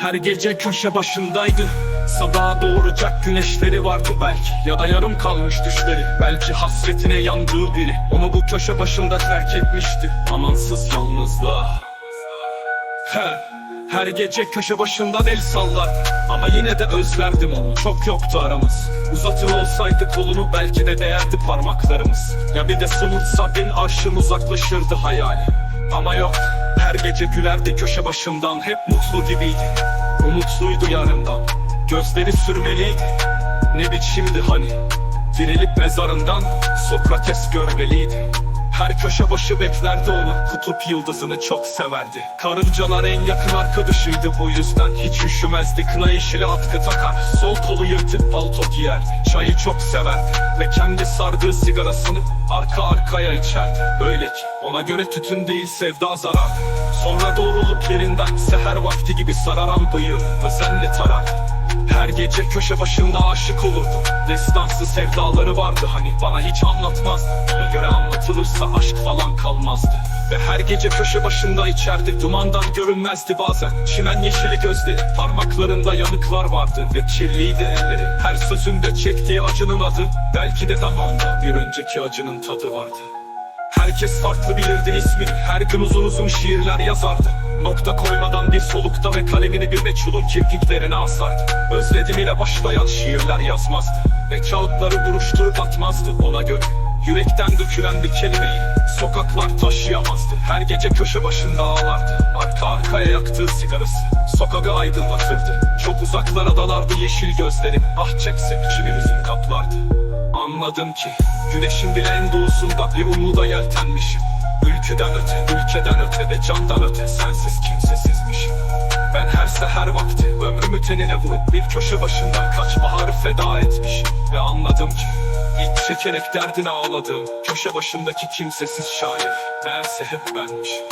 Her gece köşe başındaydı. Sabaha doğuracak güneşleri vardı belki. Ya da yarım kalmış düşleri. Belki hasretine yandığı biri. Onu bu köşe başında terk etmişti. Amansız yalnızlığa. He, her gece köşe başından el sallar. Ama yine de özlerdim onu. Çok yoktu aramız. Uzatır olsaydı kolunu belki de değerdi parmaklarımız. Ya bir de somurtsa bin aşın uzaklaşırdı hayali Ama yok her gece gülerdi köşe başından Hep mutlu gibiydi. Umutluydu yarından Gözleri sürmeliydi. Ne biçimdi hani? Dirilip mezarından Sokrates görmeliydi her köşe başı beklerdi onu Kutup yıldızını çok severdi. Karıncalar en yakın arkadaşıydı bu yüzden Hiç üşümezdi. Kına yeşili atkı takar Sol kolu yırtıp palto giyer. Çayı çok severdi Ve kendi sardığı sigarasını arka arkaya içerdi. Öyle ki ona göre tütün değil sevda zarar. Sonra doğrulup yerinden seher vakti gibi sararan bıyığı Özenle tarar. Her gece köşe başında aşık olurdu Destansı sevdaları vardı hani bana hiç anlatmaz anlatılırsa aşk falan kalmazdı. Ve her gece köşe başında içerdi. Dumandan görünmezdi bazen. Çimen yeşili gözleri Parmaklarında yanıklar vardı. Ve kirliydi elleri. Her sözünde çektiği acının adı. Belki de damağında bir önceki acının tadı vardı. Herkes farklı bilirdi ismini. Her gün uzun uzun şiirler yazardı. Nokta koymadan bir solukta ve kalemini bir meçhulun kirpiklerine asardı. Özledim ile başlayan şiirler yazmazdı. Ve kağıtları buruşturup atmazdı ona göre Yürekten dökülen bir kelimeyi Sokaklar taşıyamazdı. Her gece köşe başında ağlardı. Arka arkaya yaktığı sigarası. Sokağı aydınlatırdı. Çok uzaklara dalardı yeşil gözleri. Ah çeksek kimi hüzün kaplardı. Anladım ki güneşin bile en doğusunda bir umuda yeltenmişim. Ülkeden öte, ülkeden öte ve candan öte sensiz kimsesizmişim Ben her seher vakti ömrümü tenine vurup bir köşe başından kaç baharı feda etmişim Ve anladım ki ilk çekerek derdine ağladığım köşe başındaki kimsesiz şair Meğerse hep benmişim